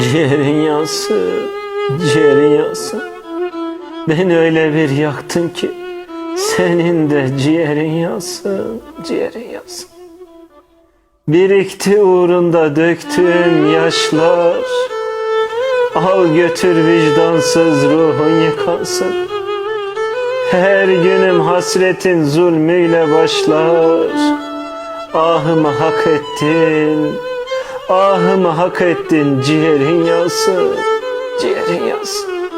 Ciğerin yansın, ciğerin yansın. Beni öyle bir yaktın ki senin de ciğerin yansın, ciğerin yansın. Birikti uğrunda döktüğüm yaşlar Al götür vicdansız ruhun yıkansın Her günüm hasretin zulmüyle başlar Ahımı hak ettin Ahımı hak ettin ciğerin yansın Ciğerin yansın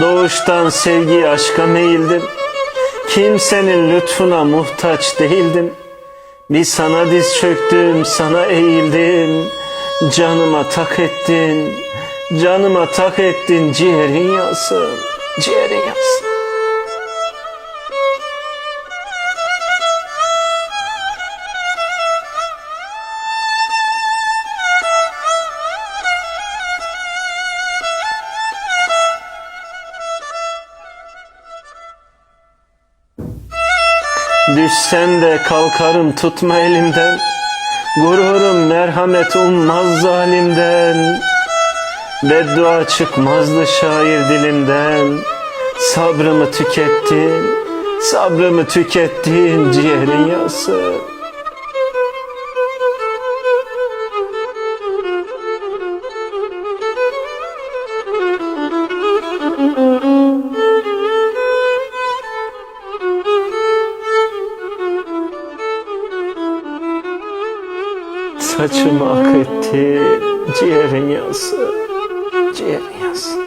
Doğuştan sevgi aşka meyildim. Kimsenin lütfuna muhtaç değildim. Bir sana diz çöktüm sana eğildim. Canıma tak ettin Canıma tak ettin ciğerin yansın Ciğerin yansın Düşsem de kalkarım tutma elimden. Gururum merhamet ummaz zalimden. Beddua çıkmazdı şair dilimden. Sabrımı tükettin Sabrımı tükettin ciğerin yansın Saçımı ak etti ciğerin yansı, ciğerin yansı.